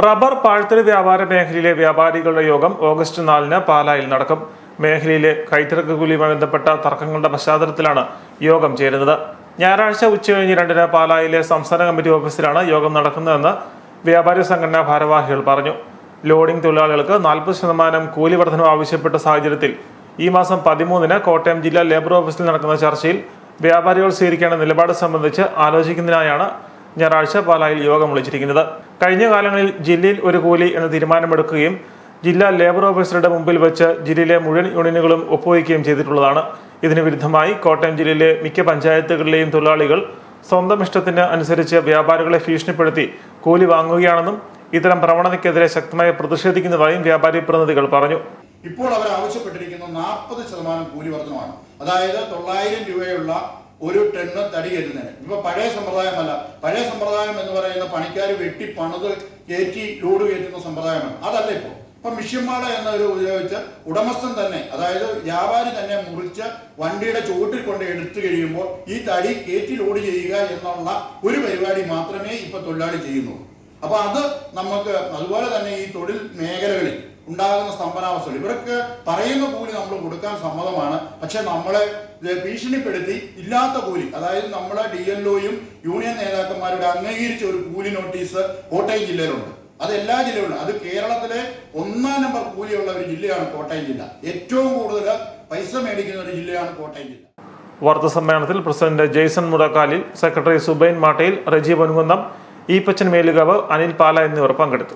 Rubber പാഴ്ത്തൽ വ്യാപാര മേഖലയിലെ വ്യാപാരികളുടെ യോഗം ഓഗസ്റ്റ് നാലിന് പാലായിൽ നടക്കും. മേഖലയിലെ കൈത്തിറക്ക് കൂലിയുമായി ബന്ധപ്പെട്ട തർക്കങ്ങളുടെ പശ്ചാത്തലത്തിലാണ് യോഗം ചേരുന്നത്. ഞായറാഴ്ച ഉച്ചകഴിഞ്ഞ് രണ്ടിന് പാലായിലെ സംസ്ഥാന കമ്മിറ്റി ഓഫീസിലാണ് യോഗം നടക്കുന്നതെന്ന് വ്യാപാരി സംഘടനാ ഭാരവാഹികൾ പറഞ്ഞു. ലോഡിംഗ് തൊഴിലാളികൾക്ക് നാൽപ്പത് ശതമാനം കൂലി വർധനം ആവശ്യപ്പെട്ട സാഹചര്യത്തിൽ ഈ മാസം പതിമൂന്നിന് കോട്ടയം ജില്ലാ ലേബർ ഓഫീസിൽ നടക്കുന്ന ചർച്ചയിൽ വ്യാപാരികൾ സ്വീകരിക്കേണ്ട നിലപാട് സംബന്ധിച്ച് ആലോചിക്കുന്നതിനായാണ് ഞായറാഴ്ച പാലായിൽ യോഗം വിളിച്ചിരിക്കുന്നത്. കഴിഞ്ഞ കാലങ്ങളിൽ ജില്ലയിൽ ഒരു കൂലി എന്ന തീരുമാനമെടുക്കുകയും ജില്ലാ ലേബർ ഓഫീസറുടെ മുമ്പിൽ വെച്ച് ജില്ലയിലെ മുഴുവൻ യൂണിയനുകളും ഒപ്പുവയ്ക്കുകയും ചെയ്തിട്ടുള്ളതാണ്. ഇതിന് വിരുദ്ധമായി കോട്ടയം ജില്ലയിലെ മിക്ക പഞ്ചായത്തുകളിലെയും തൊഴിലാളികൾ സ്വന്തം ഇഷ്ടത്തിന് അനുസരിച്ച് വ്യാപാരികളെ ഭീഷണിപ്പെടുത്തി കൂലി വാങ്ങുകയാണെന്നും ഇത്തരം പ്രവണതയ്ക്കെതിരെ ശക്തമായി പ്രതിഷേധിക്കുന്നതായും വ്യാപാരി പ്രതിനിധികൾ പറഞ്ഞു. ഇപ്പോൾ അവർ ആവശ്യപ്പെട്ടിരിക്കുന്ന നാൽപ്പത് ശതമാനം കൂലി വർധനമാണ്. അതായത് തൊള്ളായിരം രൂപയുള്ള ഒരു ടണ്ണ് തടി കയറ്റുന്നതിന് ഇപ്പൊ പഴയ സമ്പ്രദായമല്ല. പഴയ സമ്പ്രദായം എന്ന് പറയുന്ന പണിക്കാർ വെട്ടി പണിത് കയറ്റി ലോഡ് കയറ്റുന്ന സമ്പ്രദായമാണ്. അതല്ല ഇപ്പോൾ ഇപ്പൊ മിഷ്യന്മാള എന്നൊരു ഉപയോഗിച്ച് ഉടമസ്ഥൻ തന്നെ അതായത് വ്യാപാരി തന്നെ മുറിച്ച് വണ്ടിയുടെ ചുവട്ടിൽ കൊണ്ട് എടുത്തു കഴിയുമ്പോൾ ഈ തടി കയറ്റി ലോഡ് ചെയ്യുക എന്നുള്ള ഒരു പരിപാടി മാത്രമേ ഇപ്പൊ തൊഴിലാളി ചെയ്യുന്നുള്ളൂ. അപ്പൊ അത് നമുക്ക് അതുപോലെ തന്നെ ഈ തൊഴിൽ മേഖലകളിൽ ഉണ്ടാകുന്ന സ്തംഭനാവസ്ഥകൾ ഇവർക്ക് പറയുന്ന കൂലി നമ്മൾ കൊടുക്കാൻ സമ്മതമാണ്. പക്ഷെ നമ്മളെ ഭീഷണിപ്പെടുത്തി ഇല്ലാത്ത കൂലി അതായത് നമ്മളെ ഡി എൽ ഒയും യൂണിയൻ നേതാക്കന്മാരുടെ അംഗീകരിച്ച ഒരു കൂലി നോട്ടീസ് കോട്ടയം ജില്ലയിലുണ്ട്. അത് എല്ലാ ജില്ലയിലും അത് കേരളത്തിലെ ഒന്നാം നമ്പർ കൂലിയുള്ള ഒരു ജില്ലയാണ് കോട്ടയം ജില്ല. ഏറ്റവും കൂടുതൽ പൈസ മേടിക്കുന്ന ഒരു ജില്ലയാണ് കോട്ടയം ജില്ല. വാർത്താ സമ്മേളനത്തിൽ പ്രസിഡന്റ് ജെയ്സൺ മുടക്കാലിൽ സെക്രട്ടറി സുബൈൻ മാട്ടയിൽ റജീബ് പൊൻകുന്നം ഈപ്പച്ചൻ മേലുകാവ് അനിൽ പാല എന്നിവർ പങ്കെടുത്തു.